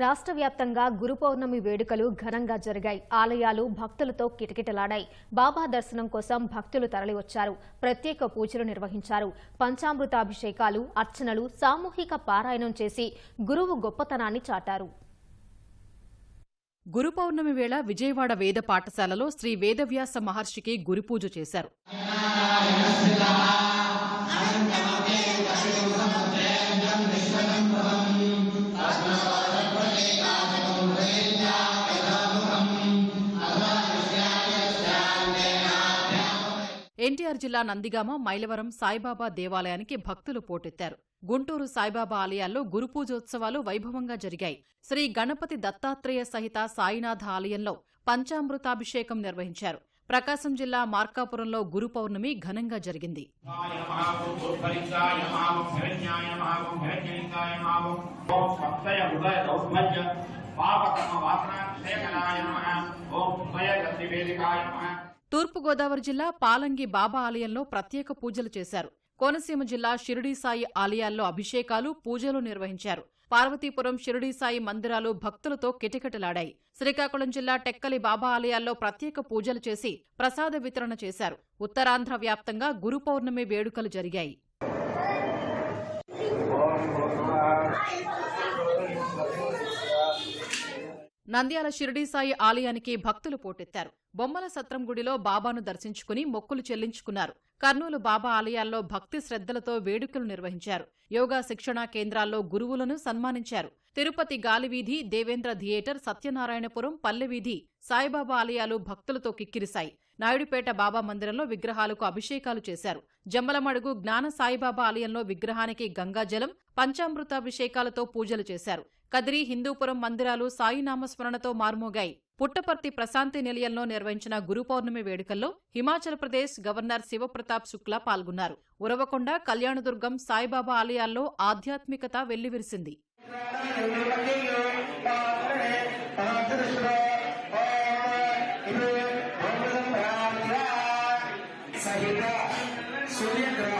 రాష్ట్ర వ్యాప్తంగా గురు పౌర్ణమి వేడుకలు ఘనంగా జరిగాయి. ఆలయాలు భక్తులతో కిటకిటలాడాయి. బాబా దర్శనం కోసం భక్తులు తరలివచ్చారు. ప్రత్యేక పూజలు నిర్వహించారు. పంచామృతాభిషేకాలు అర్చనలు సామూహిక పారాయణం చేసి గురువు గొప్పతనాన్ని చాటారు. గురు పౌర్ణమి వేళ విజయవాడ వేద పాఠశాలలో శ్రీ వేదవ్యాస మహర్షికి గురుపూజ చేశారు. ఎన్టీఆర్ జిల్లా నందిగామ మైలవరం సాయిబాబా దేవాలయానికి భక్తులు పోటెత్తారు. గుంటూరు సాయిబాబా ఆలయాల్లో గురుపూజోత్సవాలు వైభవంగా జరిగాయి. శ్రీ గణపతి దత్తాత్రేయ సహిత సాయినాథ ఆలయంలో పంచామృతాభిషేకం నిర్వహించారు. ప్రకాశం జిల్లా మార్కాపురంలో గురు పౌర్ణమి ఘనంగా జరిగింది. ఓం తూర్పుగోదావరి జిల్లా పాలంగి బాబా ఆలయంలో ప్రత్యేక పూజలు చేశారు. కోనసీమ జిల్లా షిరిడీసాయి ఆలయాల్లో అభిషేకాలు పూజలు నిర్వహించారు. పార్వతీపురం షిరిడీసాయి మందిరాలు భక్తులతో కిటకిటలాడాయి. శ్రీకాకుళం జిల్లా టెక్కలి బాబా ఆలయాల్లో ప్రత్యేక పూజలు చేసి ప్రసాద వితరణ చేశారు. ఉత్తరాంధ్ర వ్యాప్తంగా గురుపౌర్ణమి వేడుకలు జరిగాయి. నంద్యాల షిరిడీసాయి ఆలయానికి భక్తులు పోటెత్తారు. బొమ్మల సత్రం గుడిలో బాబాను దర్శించుకుని మొక్కులు చెల్లించుకున్నారు. కర్నూలు బాబా ఆలయాల్లో భక్తి శ్రద్ధలతో వేడుకలు నిర్వహించారు. యోగా శిక్షణా కేంద్రాల్లో గురువులను సన్మానించారు. తిరుపతి గాలివీధి దేవేంద్ర థియేటర్ సత్యనారాయణపురం పల్లెవీధి సాయిబాబా ఆలయాలు భక్తులతో కిక్కిరిశాయి. నాయుడుపేట బాబా మందిరంలో విగ్రహాలకు అభిషేకాలు చేశారు. జమ్మలమడుగు జ్ఞాన సాయిబాబా ఆలయంలో విగ్రహానికి గంగాజలం పంచామృతాభిషేకాలతో పూజలు చేశారు. కదిరి హిందూపురం మందిరాలు సాయినామస్మరణతో మార్మోగాయి. పుట్టపర్తి ప్రశాంతి నిలయంలో నిర్వహించిన గురు పౌర్ణమి వేడుకల్లో హిమాచల్ ప్రదేశ్ గవర్నర్ శివప్రతాప్ శుక్లా పాల్గొన్నారు. ఉరవకొండ కళ్యాణదుర్గం సాయిబాబా ఆలయాల్లో ఆధ్యాత్మికత వెల్లివిరిసింది. సూర్యగ్రహ